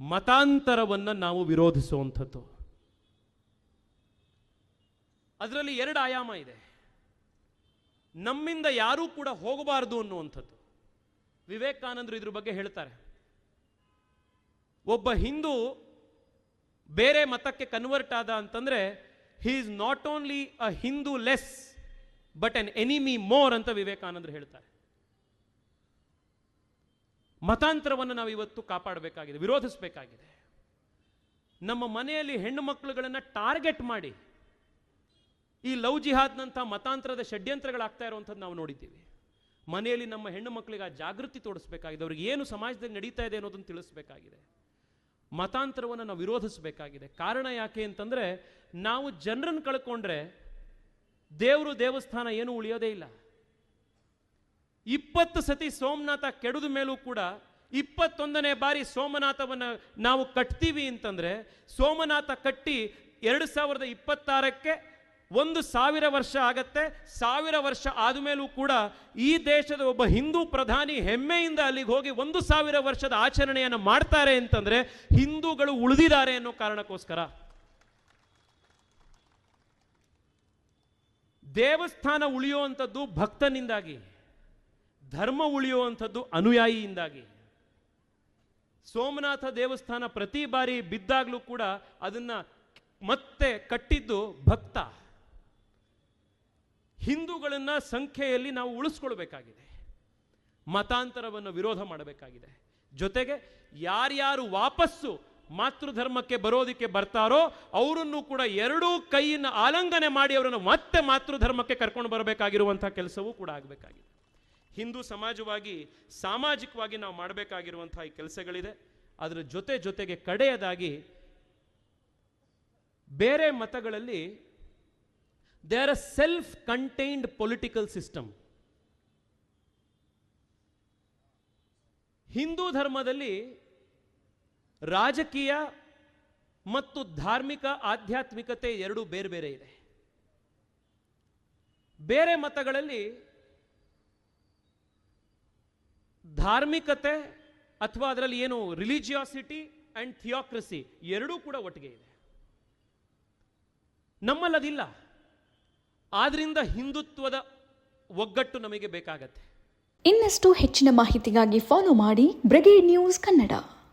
ಮತಾಂತರವನ್ನು ನಾವು ವಿರೋಧಿಸುವಂಥದ್ದು. ಅದರಲ್ಲಿ ಎರಡು ಆಯಾಮ ಇದೆ. ನಮ್ಮಿಂದ ಯಾರೂ ಕೂಡ ಹೋಗಬಾರದು ಅನ್ನುವಂಥದ್ದು. ವಿವೇಕಾನಂದರು ಇದ್ರ ಬಗ್ಗೆ ಹೇಳ್ತಾರೆ. ಒಬ್ಬ ಹಿಂದೂ ಬೇರೆ ಮತಕ್ಕೆ ಕನ್ವರ್ಟ್ ಆದ ಅಂತಂದ್ರೆ he is not only a Hindu less but an enemy more ಅಂತ ವಿವೇಕಾನಂದರು ಹೇಳ್ತಾರೆ. ಮತಾಂತರವನ್ನು ನಾವು ಇವತ್ತು ಕಾಪಾಡಬೇಕಾಗಿದೆ, ವಿರೋಧಿಸಬೇಕಾಗಿದೆ. ನಮ್ಮ ಮನೆಯಲ್ಲಿ ಹೆಣ್ಣು ಮಕ್ಕಳುಗಳನ್ನು ಟಾರ್ಗೆಟ್ ಮಾಡಿ, ಈ ಲವ್ ಜಿಹಾದ್ನಂಥ ಮತಾಂತರದ ಷಡ್ಯಂತ್ರಗಳಾಗ್ತಾ ಇರುವಂಥದ್ದು ನಾವು ನೋಡಿದ್ದೀವಿ. ಮನೆಯಲ್ಲಿ ನಮ್ಮ ಹೆಣ್ಣು ಮಕ್ಕಳಿಗೆ ಆ ಜಾಗೃತಿ ತೋರಿಸಬೇಕಾಗಿದೆ, ಅವ್ರಿಗೆ ಏನು ಸಮಾಜದಲ್ಲಿ ನಡೀತಾ ಇದೆ ಅನ್ನೋದನ್ನು ತಿಳಿಸ್ಬೇಕಾಗಿದೆ. ಮತಾಂತರವನ್ನು ನಾವು ವಿರೋಧಿಸಬೇಕಾಗಿದೆ. ಕಾರಣ ಯಾಕೆ ಅಂತಂದರೆ, ನಾವು ಜನರನ್ನು ಕಳ್ಕೊಂಡ್ರೆ ದೇವರು ದೇವಸ್ಥಾನ ಏನೂ ಉಳಿಯೋದೇ ಇಲ್ಲ. ಇಪ್ಪತ್ತು ಸತಿ ಸೋಮನಾಥ ಕೆಡದ ಮೇಲೂ ಕೂಡ ಇಪ್ಪತ್ತೊಂದನೇ ಬಾರಿ ಸೋಮನಾಥವನ್ನು ನಾವು ಕಟ್ತೀವಿ ಅಂತಂದರೆ ಸೋಮನಾಥ ಕಟ್ಟಿ ಎರಡು ಸಾವಿರದ ಇಪ್ಪತ್ತಾರಕ್ಕೆ ಒಂದು ಸಾವಿರ ವರ್ಷ ಆಗತ್ತೆ, ಸಾವಿರ ವರ್ಷ ಆದಮೇಲೂ ಕೂಡ ಈ ದೇಶದ ಒಬ್ಬ ಹಿಂದೂ ಪ್ರಧಾನಿ ಹೆಮ್ಮೆಯಿಂದ ಅಲ್ಲಿಗೆ ಹೋಗಿ ಒಂದು ಸಾವಿರ ವರ್ಷದ ಆಚರಣೆಯನ್ನು ಮಾಡ್ತಾರೆ ಅಂತಂದರೆ ಹಿಂದೂಗಳು ಉಳಿದಿದ್ದಾರೆ ಅನ್ನೋ ಕಾರಣಕ್ಕೋಸ್ಕರ. ದೇವಸ್ಥಾನ ಉಳಿಯುವಂಥದ್ದು ಭಕ್ತನಿಂದಾಗಿ. ಧರ್ಮ ಉಳಿಯುವಂಥದ್ದು ಅನುಯಾಯಿಯಿಂದಾಗಿ. ಸೋಮನಾಥ ದೇವಸ್ಥಾನ ಪ್ರತಿ ಬಾರಿ ಬಿದ್ದಾಗಲೂ ಕೂಡ ಅದನ್ನ ಮತ್ತೆ ಕಟ್ಟಿದ್ದು ಭಕ್ತ. ಹಿಂದೂಗಳನ್ನ ಸಂಖ್ಯೆಯಲ್ಲಿ ನಾವು ಉಳಿಸ್ಕೊಳ್ಬೇಕಾಗಿದೆ. ಮತಾಂತರವನ್ನು ವಿರೋಧ ಮಾಡಬೇಕಾಗಿದೆ. ಜೊತೆಗೆ ಯಾರ್ಯಾರು ವಾಪಸ್ಸು ಮಾತೃಧರ್ಮಕ್ಕೆ ಬರೋದಕ್ಕೆ ಬರ್ತಾರೋ ಅವರನ್ನು ಕೂಡ ಎರಡೂ ಕೈಯನ್ನು ಆಲಂಗನೆ ಮಾಡಿ ಅವರನ್ನು ಮತ್ತೆ ಮಾತೃಧರ್ಮಕ್ಕೆ ಕರ್ಕೊಂಡು ಬರಬೇಕಾಗಿರುವಂಥ ಕೆಲಸವೂ ಕೂಡ ಆಗಬೇಕಾಗಿದೆ. ಹಿಂದೂ ಸಮಾಜವಾಗಿ, ಸಾಮಾಜಿಕವಾಗಿ ನಾವು ಮಾಡಬೇಕಾಗಿರುವಂತಹ ಈ ಕೆಲಸಗಳಿದೆ. ಅದರ ಜೊತೆ ಜೊತೆಗೆ ಕಡೆಯದಾಗಿ ಬೇರೆ ಮತಗಳಲ್ಲಿ they are a self contained political system Hindu ಧರ್ಮದಲ್ಲಿ ರಾಜಕೀಯ ಮತ್ತು ಧಾರ್ಮಿಕ ಆಧ್ಯಾತ್ಮಿಕತೆ ಎರಡು ಬೇರೆ ಬೇರೆ ಇದೆ. ಬೇರೆ ಮತಗಳಲ್ಲಿ ಧಾರ್ಮಿಕತೆ ಅಥವಾ ಅದರಲ್ಲಿ ಏನು ರಿಲಿಜಿಯಾಸಿಟಿ ಅಂಡ್ ಥಿಯೋಕ್ರಸಿ ಎರಡೂ ಕೂಡ ಒಟ್ಟಿಗೆ ಇದೆ. ನಮ್ಮಲ್ಲದಿಲ್ಲ. ಆದ್ರಿಂದ ಹಿಂದುತ್ವದ ಒಗ್ಗಟ್ಟು ನಮಗೆ ಬೇಕಾಗತ್ತೆ. ಇನ್ನಷ್ಟು ಹೆಚ್ಚಿನ ಮಾಹಿತಿಗಾಗಿ ಫಾಲೋ ಮಾಡಿ ಬ್ರಿಗೇಡ್ ನ್ಯೂಸ್ ಕನ್ನಡ.